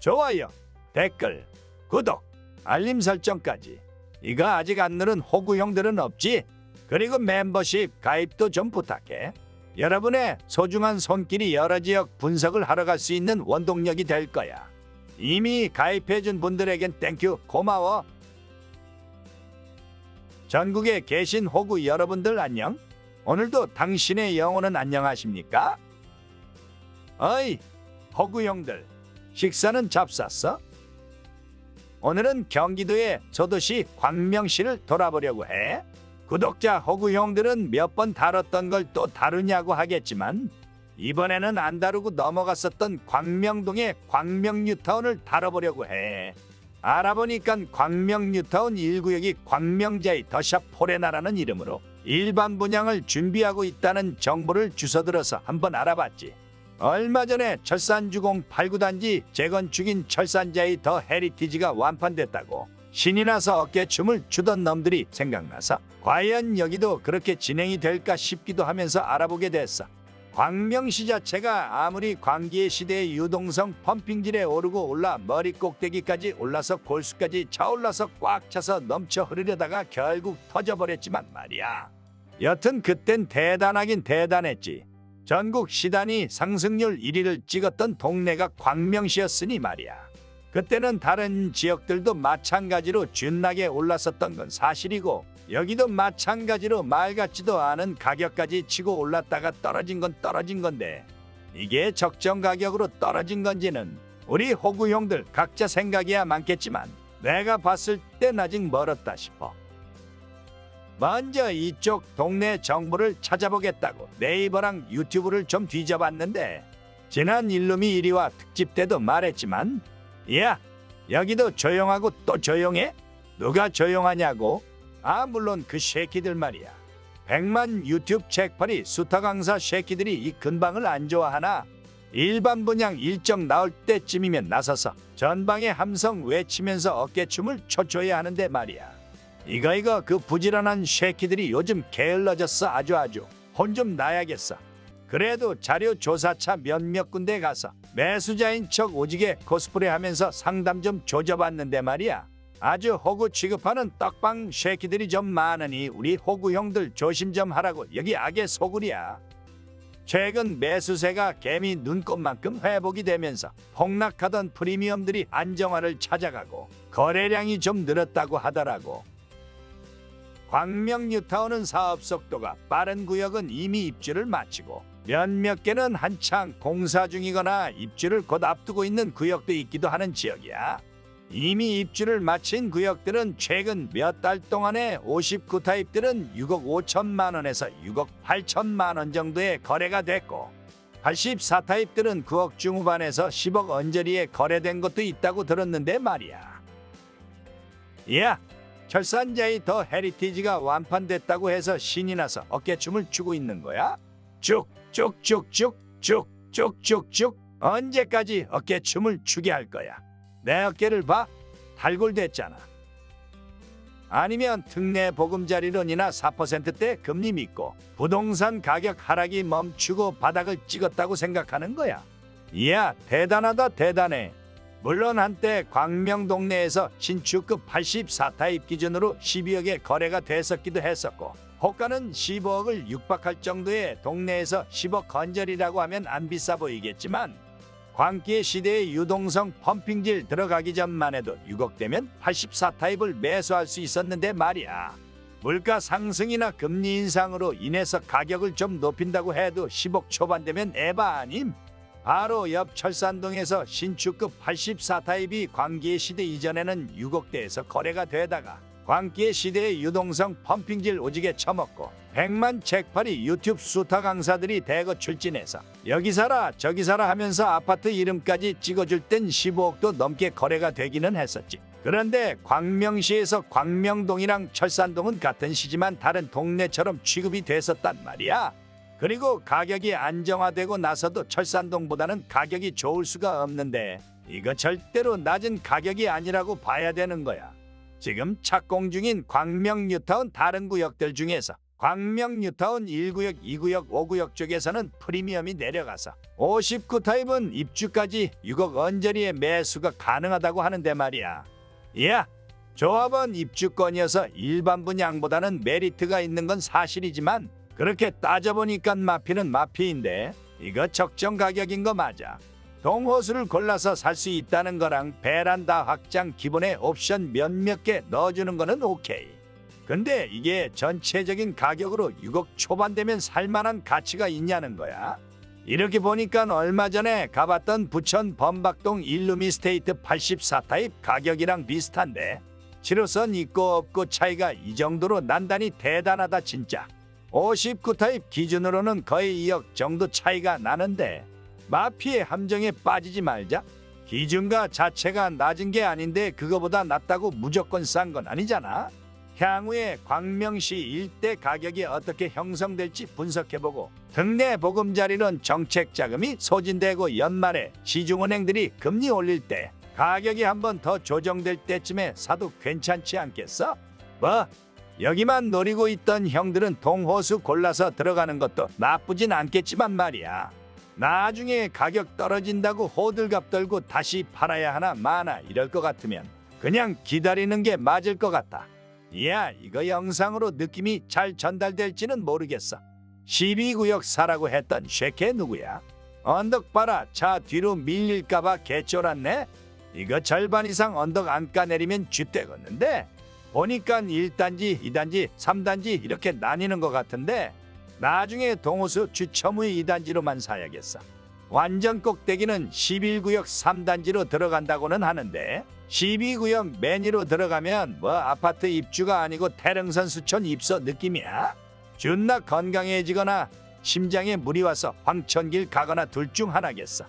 좋아요, 댓글, 구독, 알림 설정까지. 이거 아직 안 누른 호구 형들은 없지? 그리고 멤버십 가입도 좀 부탁해. 여러분의 소중한 손길이 여러 지역 분석을 하러 갈 수 있는 원동력이 될 거야. 이미 가입해준 분들에겐 땡큐 고마워. 전국에 계신 호구 여러분들 안녕. 오늘도 당신의 영혼은 안녕하십니까? 어이, 호구 형들, 식사는 잡쌌어? 오늘은 경기도의 소도시 광명시를 돌아보려고 해. 구독자 호구 형들은 몇 번 다뤘던 걸 또 다루냐고 하겠지만 이번에는 안 다루고 넘어갔었던 광명동의 광명뉴타운을 다뤄보려고 해. 알아보니까 광명뉴타운 1구역이 광명자의 더샵 포레나라는 이름으로 일반 분양을 준비하고 있다는 정보를 주워들어서 한번 알아봤지. 얼마 전에 철산주공 8구단지 재건축인 철산자의 더 헤리티지가 완판됐다고 신이 나서 어깨춤을 추던 놈들이 생각나서 과연 여기도 그렇게 진행이 될까 싶기도 하면서 알아보게 됐어. 광명시 자체가 아무리 광기의 시대의 유동성 펌핑질에 오르고 올라 머리 꼭대기까지 올라서 골수까지 차올라서 꽉 차서 넘쳐 흐르려다가 결국 터져버렸지만 말이야. 여튼 그땐 대단하긴 대단했지. 전국 시단위 상승률 1위를 찍었던 동네가 광명시였으니 말이야. 그때는 다른 지역들도 마찬가지로 준나게 올랐었던 건 사실이고 여기도 마찬가지로 말 같지도 않은 가격까지 치고 올랐다가 떨어진 건 떨어진 건데 이게 적정 가격으로 떨어진 건지는 우리 호구 형들 각자 생각이야 많겠지만 내가 봤을 땐 아직 멀었다 싶어. 먼저 이쪽 동네 정보를 찾아보겠다고 네이버랑 유튜브를 좀 뒤져봤는데 지난 일루미 1위와 특집 때도 말했지만 야 여기도 조용하고 또 조용해? 누가 조용하냐고? 아 물론 그 쉐키들 말이야. 백만 유튜브 책팔이 수타 강사 쉐키들이 이 근방을 안 좋아하나? 일반 분양 일정 나올 때쯤이면 나서서 전방의 함성 외치면서 어깨춤을 춰줘야 하는데 말이야. 이거 이거 그 부지런한 쉐키들이 요즘 게을러졌어 아주 아주 혼 좀 나야겠어. 그래도 자료 조사차 몇몇 군데 가서 매수자인 척 오지게 코스프레 하면서 상담 좀 조져봤는데 말이야. 아주 호구 취급하는 떡방 쉐키들이 좀 많으니 우리 호구 형들 조심 좀 하라고 여기 악의 소굴이야. 최근 매수세가 개미 눈꽃만큼 회복이 되면서 폭락하던 프리미엄들이 안정화를 찾아가고 거래량이 좀 늘었다고 하더라고. 광명 뉴타운은 사업 속도가 빠른 구역은 이미 입주를 마치고 몇몇 개는 한창 공사 중이거나 입주를 곧 앞두고 있는 구역도 있기도 하는 지역이야. 이미 입주를 마친 구역들은 최근 몇 달 동안에 59 타입들은 6억 5천만 원에서 6억 8천만 원 정도의 거래가 됐고 84 타입들은 9억 중후반에서 10억 언저리에 거래된 것도 있다고 들었는데 말이야. 야, 철산자의 더 헤리티지가 완판됐다고 해서 신이 나서 어깨춤을 추고 있는 거야? 쭉쭉쭉쭉쭉쭉쭉쭉 언제까지 어깨춤을 추게 할 거야? 내 어깨를 봐? 달골됐잖아. 아니면 특례 보금자리론이나 4%대 금리 믿고 부동산 가격 하락이 멈추고 바닥을 찍었다고 생각하는 거야. 이야 대단하다 대단해. 물론 한때 광명 동네에서 신축급 84타입 기준으로 12억의 거래가 됐었기도 했었고 호가는 15억을 육박할 정도의 동네에서 10억 건절이라고 하면 안 비싸 보이겠지만 광기의 시대의 유동성 펌핑질 들어가기 전만 해도 6억 되면 84타입을 매수할 수 있었는데 말이야. 물가 상승이나 금리 인상으로 인해서 가격을 좀 높인다고 해도 10억 초반 되면 에바 아님? 바로 옆 철산동에서 신축급 84타입이 광기의 시대 이전에는 6억대에서 거래가 되다가 광기의 시대의 유동성 펌핑질 오지게 처먹고 100만 책팔이 유튜브 수타 강사들이 대거 출진해서 여기 사라 저기 사라 하면서 아파트 이름까지 찍어줄 땐 15억도 넘게 거래가 되기는 했었지. 그런데 광명시에서 광명동이랑 철산동은 같은 시지만 다른 동네처럼 취급이 됐었단 말이야. 그리고 가격이 안정화되고 나서도 철산동보다는 가격이 좋을 수가 없는데 이거 절대로 낮은 가격이 아니라고 봐야 되는 거야. 지금 착공 중인 광명 뉴타운 다른 구역들 중에서 광명 뉴타운 1구역, 2구역, 5구역 쪽에서는 프리미엄이 내려가서 59 타입은 입주까지 6억 언저리의 매수가 가능하다고 하는데 말이야. 야, 조합원 입주권이어서 일반 분양보다는 메리트가 있는 건 사실이지만 그렇게 따져보니까 마피는 마피인데 이거 적정 가격인 거 맞아. 동호수를 골라서 살 수 있다는 거랑 베란다 확장 기본에 옵션 몇몇 개 넣어주는 거는 오케이. 근데 이게 전체적인 가격으로 6억 초반 되면 살만한 가치가 있냐는 거야. 이렇게 보니까 얼마 전에 가봤던 부천 범박동 일루미스테이트 84 타입 가격이랑 비슷한데 7호선 있고 없고 차이가 이 정도로 난다니 대단하다 진짜. 59 타입 기준으로는 거의 2억 정도 차이가 나는데 마피의 함정에 빠지지 말자. 기준가 자체가 낮은 게 아닌데 그거보다 낮다고 무조건 싼 건 아니잖아. 향후에 광명시 일대 가격이 어떻게 형성될지 분석해보고 특례 보금자리론 정책 자금이 소진되고 연말에 시중은행들이 금리 올릴 때 가격이 한번 더 조정될 때쯤에 사도 괜찮지 않겠어? 뭐 여기만 노리고 있던 형들은 동호수 골라서 들어가는 것도 나쁘진 않겠지만 말이야. 나중에 가격 떨어진다고 호들갑 떨고 다시 팔아야 하나 마나 이럴 것 같으면 그냥 기다리는 게 맞을 것 같다. 이야 이거 영상으로 느낌이 잘 전달될지는 모르겠어. 12구역 사라고 했던 쉐케 누구야? 언덕 봐라 차 뒤로 밀릴까봐 개쫄았네. 이거 절반 이상 언덕 안 까 내리면 쥐떼겠는데 보니까 1단지, 2단지, 3단지 이렇게 나뉘는 것 같은데 나중에 동호수 주첨의 2단지로만 사야겠어. 완전 꼭대기는 11구역 3단지로 들어간다고는 하는데 12구역 매니로 들어가면 뭐 아파트 입주가 아니고 태릉선 수촌 입소 느낌이야. 존나 건강해지거나 심장에 물이 와서 황천길 가거나 둘 중 하나겠어.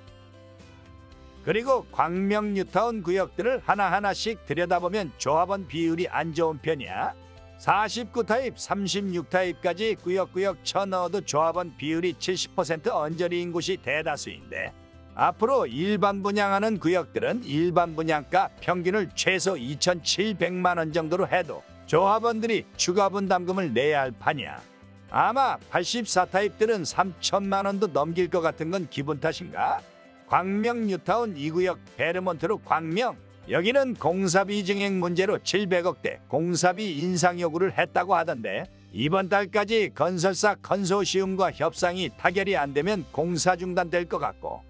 그리고 광명 뉴타운 구역들을 하나하나씩 들여다보면 조합원 비율이 안 좋은 편이야. 49 타입, 36 타입까지 구역구역 쳐넣어도 조합원 비율이 70% 언저리인 곳이 대다수인데 앞으로 일반 분양하는 구역들은 일반 분양가 평균을 최소 2,700만 원 정도로 해도 조합원들이 추가 분담금을 내야 할 판이야. 아마 84 타입들은 3천만 원도 넘길 것 같은 건 기분 탓인가? 광명 뉴타운 2구역 베르몬트로 광명 여기는 공사비 증액 문제로 700억대 공사비 인상 요구를 했다고 하던데 이번 달까지 건설사 컨소시움과 협상이 타결이 안 되면 공사 중단될 것 같고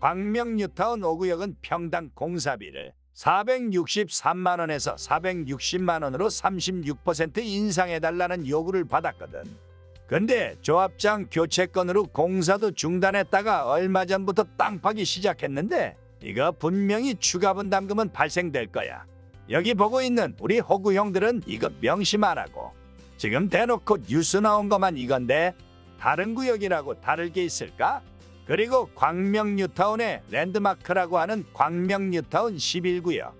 광명 뉴타운 5구역은 평당 공사비를 463만 원에서 460만 원으로 36% 인상해달라는 요구를 받았거든. 근데 조합장 교체건으로 공사도 중단했다가 얼마 전부터 땅 파기 시작했는데 이거 분명히 추가 분 담금은 발생될 거야. 여기 보고 있는 우리 호구 형들은 이거 명심하라고. 지금 대놓고 뉴스 나온 것만 이건데 다른 구역이라고 다를 게 있을까? 그리고 광명 뉴타운의 랜드마크라고 하는 광명 뉴타운 11구역.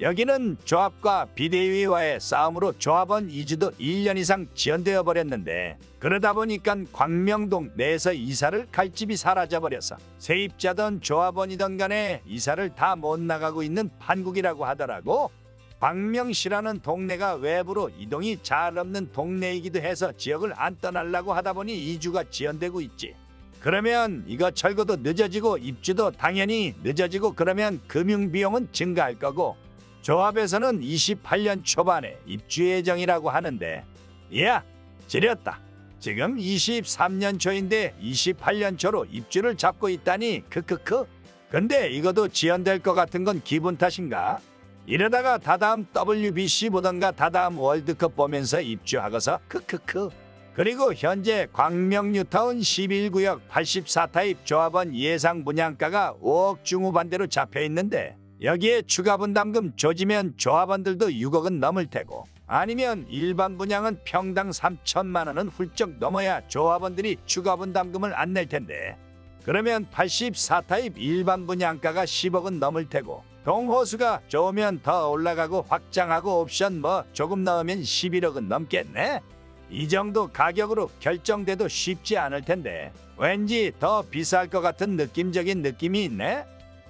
여기는 조합과 비대위와의 싸움으로 조합원 이주도 1년 이상 지연되어 버렸는데 그러다 보니까 광명동 내에서 이사를 갈 집이 사라져 버려서 세입자든 조합원이든 간에 이사를 다 못 나가고 있는 판국이라고 하더라고. 광명시라는 동네가 외부로 이동이 잘 없는 동네이기도 해서 지역을 안 떠나려고 하다 보니 이주가 지연되고 있지. 그러면 이거 철거도 늦어지고 입주도 당연히 늦어지고 그러면 금융 비용은 증가할 거고 조합에서는 28년 초반에 입주 예정이라고 하는데 야 지렸다. 지금 23년 초인데 28년 초로 입주를 잡고 있다니 크크크. 근데 이것도 지연될 것 같은 건 기분 탓인가? 이러다가 다다음 WBC 보던가 다다음 월드컵 보면서 입주하고서 크크크. 그리고 현재 광명 뉴타운 11구역 84 타입 조합원 예상 분양가가 5억 중후반대로 잡혀 있는데 여기에 추가 분담금 조지면 조합원들도 6억은 넘을 테고 아니면 일반 분양은 평당 3천만 원은 훌쩍 넘어야 조합원들이 추가 분담금을 안 낼 텐데 그러면 84 타입 일반 분양가가 10억은 넘을 테고 동호수가 좋으면 더 올라가고 확장하고 옵션 뭐 조금 넣으면 11억은 넘겠네. 이 정도 가격으로 결정돼도 쉽지 않을 텐데 왠지 더 비쌀 것 같은 느낌적인 느낌이 있네.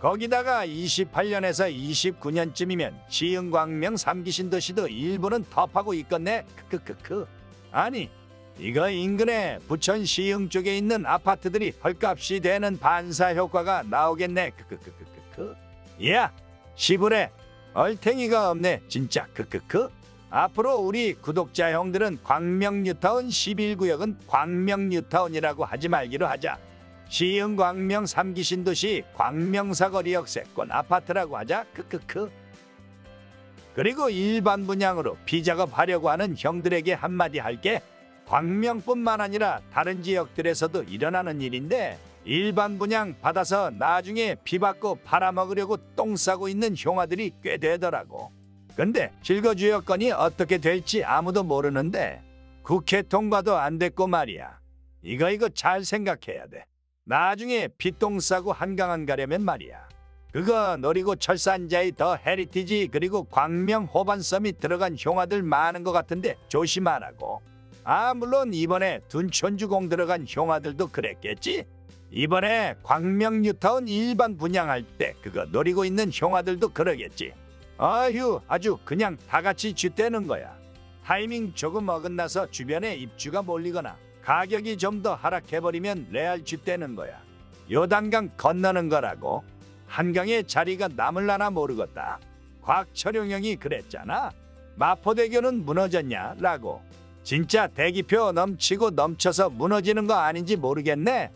거기다가 28년에서 29년쯤이면 시흥광명 삼기신도시도 일부는 덮하고 있겠네. 크크크크. 아니 이거 인근에 부천 시흥 쪽에 있는 아파트들이 헐값이 되는 반사 효과가 나오겠네. 크크크크크크. 야, 시부레 얼탱이가 없네. 진짜 크크크. 앞으로 우리 구독자 형들은 광명 뉴타운 11구역은 광명 뉴타운이라고 하지 말기로 하자. 시흥 광명 3기 신도시 광명사거리 역세권 아파트라고 하자. 크크크. 그리고 일반 분양으로 비작업 하려고 하는 형들에게 한마디 할게. 광명뿐만 아니라 다른 지역들에서도 일어나는 일인데 일반 분양 받아서 나중에 비받고 팔아먹으려고 똥 싸고 있는 형아들이 꽤 되더라고. 근데 실거주 여건이 어떻게 될지 아무도 모르는데 국회 통과도 안 됐고 말이야. 이거 이거 잘 생각해야 돼. 나중에 피똥 싸고 한강안 가려면 말이야. 그거 노리고 철산자의 더 헤리티지 그리고 광명 호반섬이 들어간 형아들 많은 것 같은데 조심하라고. 아 물론 이번에 둔촌주공 들어간 형아들도 그랬겠지. 이번에 광명 뉴타운 일반 분양할 때 그거 노리고 있는 형아들도 그러겠지. 아휴 아주 그냥 다 같이 쥐대는 거야. 타이밍 조금 어긋나서 주변에 입주가 몰리거나 가격이 좀 더 하락해버리면 레알 쥐대는 거야. 요단강 건너는 거라고. 한강에 자리가 남을라나 모르겠다. 곽철용 형이 그랬잖아. 마포대교는 무너졌냐? 라고. 진짜 대기표 넘치고 넘쳐서 무너지는 거 아닌지 모르겠네.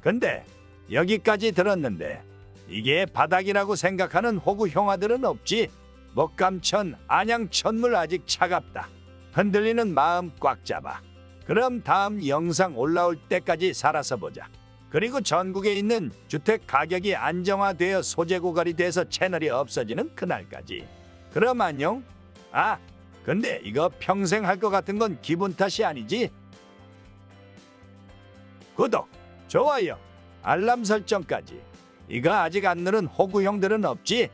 근데 여기까지 들었는데 이게 바닥이라고 생각하는 호구 형아들은 없지. 목감천 안양천물 아직 차갑다. 흔들리는 마음 꽉 잡아. 그럼 다음 영상 올라올 때까지 살아서 보자. 그리고 전국에 있는 주택 가격이 안정화되어 소재 고갈이 돼서 채널이 없어지는 그날까지. 그럼 안녕. 아, 근데 이거 평생 할 것 같은 건 기분 탓이 아니지? 구독, 좋아요, 알람 설정까지. 이거 아직 안 누른 호구 형들은 없지?